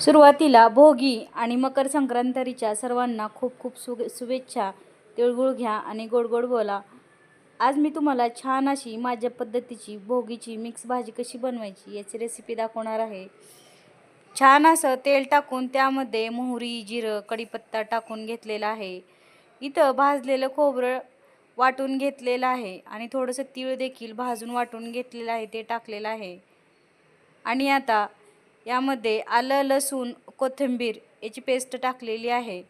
सुरुवातीला भोगी आणि मकर संक्रांतीच्या सर्वांना खूप खूप सु शुभेच्छा तिळगुळ घ्या आणि गोड गोड बोला. आज मी तुम्हाला छान अशी माझ्या पद्धतीची भोगीची मिक्स भाजी कशी बनवायची याची रेसिपी दाखवणार आहे. छान असं तेल टाकून त्यामध्ये मोहरी जिरं कढीपत्ता टाकून घेतलेला आहे. इथं भाजलेलं खोबरं वाटून घेतलेलं आहे आणि थोडंसं तीळ देखील भाजून वाटून घेतलेलं आहे ते टाकलेलं आहे. आणि आता यामध्ये आलं लसूण कोथिंबीर याची पेस्ट टाकलेली आहे.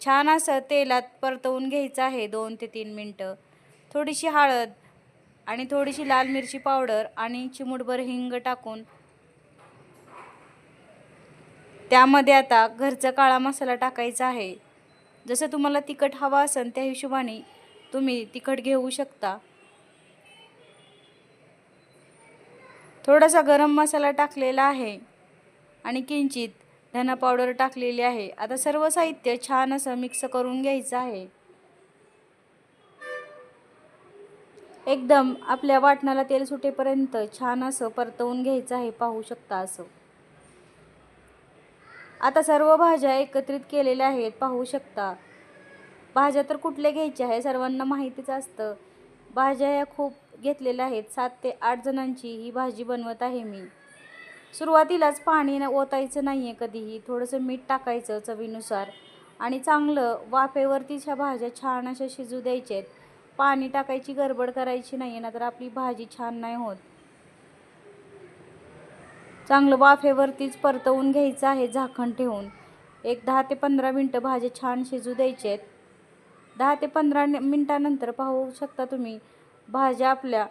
छान असं तेलात परतवून घ्यायचं आहे दोन ते तीन मिनटं. थोडीशी हळद आणि थोडीशी लाल मिरची पावडर आणि चिमूटभर हिंग टाकून त्यामध्ये आता घरचा काळा मसाला टाकायचा आहे. जसं तुम्हाला तिखट हवा असेल त्या हिशोबाने तुम्ही तिखट घेऊ शकता. थोडासा गरम मसाला टाकलेला आहे आणि किंचित धना पावडर टाकलेली आहे. आता सर्व साहित्य छान असं मिक्स करून घ्यायचं आहे. एकदम आपल्या वाटणाला तेल सुटेपर्यंत छान असं परतवून घ्यायचं आहे. पाहू शकता असं. आता सर्व भाज्या एकत्रित केलेल्या आहेत. पाहू शकता. भाज्या तर कुठल्या घ्यायच्या आहे? सर्वांना माहितीच असतं. भाज्या या खूप घेतलेल्या आहेत. सात ते आठ जणांची ही भाजी बनवत आहे मी. सुरुवातीलाच पाणी न ओतायचं नाही आहे कधीही. थोडंसं मीठ टाकायचं चवीनुसार. आणि चांगलं वाफेवरतीच ह्या भाज्या छान अशा शिजू द्यायच्या आहेत पाणी टाकायची गडबड करायची नाही आहे तर आपली भाजी छान नाही होत. चांगलं वाफेवरतीच परतवून घ्यायचं आहे झाकण ठेवून. एक दहा ते पंधरा मिनटं भाज्या छान शिजू द्यायचे आहेत. दहा ते पंधरा मिनटानंतर पाहू शकता तुम्ही भाज्या आपल्या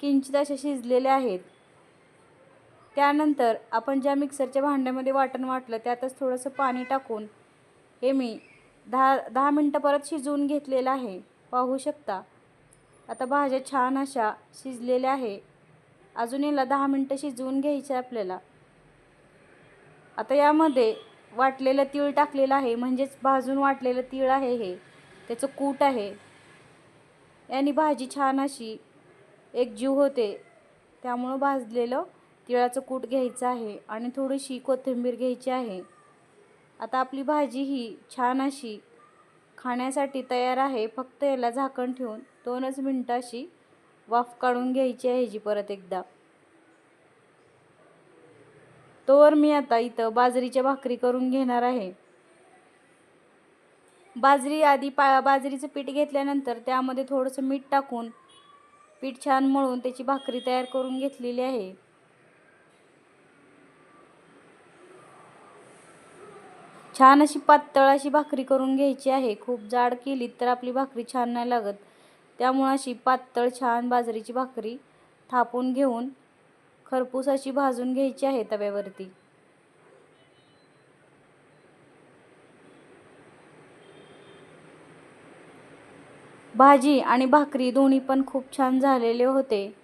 किंचित अशा शिजलेल्या आहेत. त्यानंतर आपण ज्या मिक्सरच्या भांड्यामध्ये वाटण वाटलं त्यातच थोडंसं पाणी टाकून हे मी दहा दहा मिनटं परत शिजवून घेतलेलं आहे. पाहू शकता. आता भाज्या छान अशा शिजलेल्या आहे. अजून याला दहा मिनटं शिजवून घ्यायचे आपल्याला. आता यामध्ये वाटलेलं तीळ टाकलेलं आहे. म्हणजेच भाजून वाटलेलं तीळ आहे हे. त्याचं कूट आहे. याने भाजी छान अशी एकजीव होते. त्यामुळं भाजलेलं तिळाचं कूट घ्यायचं आहे आणि थोडीशी कोथिंबीर घ्यायची आहे. आता आपली भाजी ही छान अशी खाण्यासाठी तयार आहे. फक्त याला झाकण ठेवून दोनच मिनटाशी वाफ काढून घ्यायची आहे जी परत एकदा. तोवर मी आता इथं बाजरीच्या भाकरी करून घेणार आहे. बाजरी आधी पा बाजरीचं पीठ घेतल्यानंतर त्यामध्ये थोडंसं मीठ टाकून पीठ छान मळून त्याची भाकरी तयार करून घेतलेली आहे. छान अशी पातळ अशी भाकरी करून घ्यायची आहे. खूप जाड केली तर आपली भाकरी छान नाही लागत. त्यामुळं अशी पातळ छान बाजरीची भाकरी थापून घेऊन खरपूस अशी भाजून घ्यायची आहे तव्यावरती. भाजी आणि भाकरी दोन्ही पण खूप छान झालेले होते.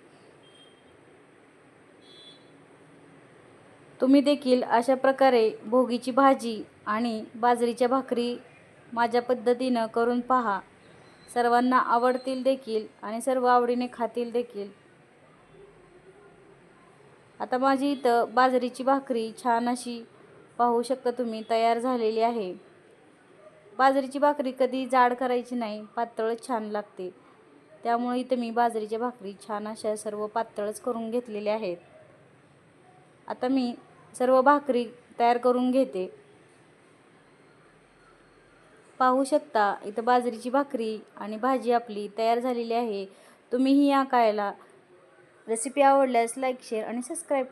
तुम्ही देखील अशा प्रकारे भोगीची भाजी आणि बाजरीच्या भाकरी माझ्या पद्धतीनं करून पहा. सर्वांना आवडतील देखील आणि सर्व आवडीने खातील देखील. आता माझी इथं बाजरीची भाकरी छान अशी पाहू शकता तुम्ही तयार झालेली आहे. बाजरीची भाकरी कधी जाड करायची नाही पातळच छान लागते. त्यामुळे इथं मी बाजरीच्या भाकरी छान अशा सर्व पातळच करून घेतलेल्या आहेत. आता मी सर्व भाकरी तयार करून घेते. पाहू शकता इथं बाजरीची भाकरी आणि भाजी आपली तयार झालेली आहे. तुम्हीही या खायला रेसिपी आवडल्यास लाईक शेअर आणि सबस्क्राईब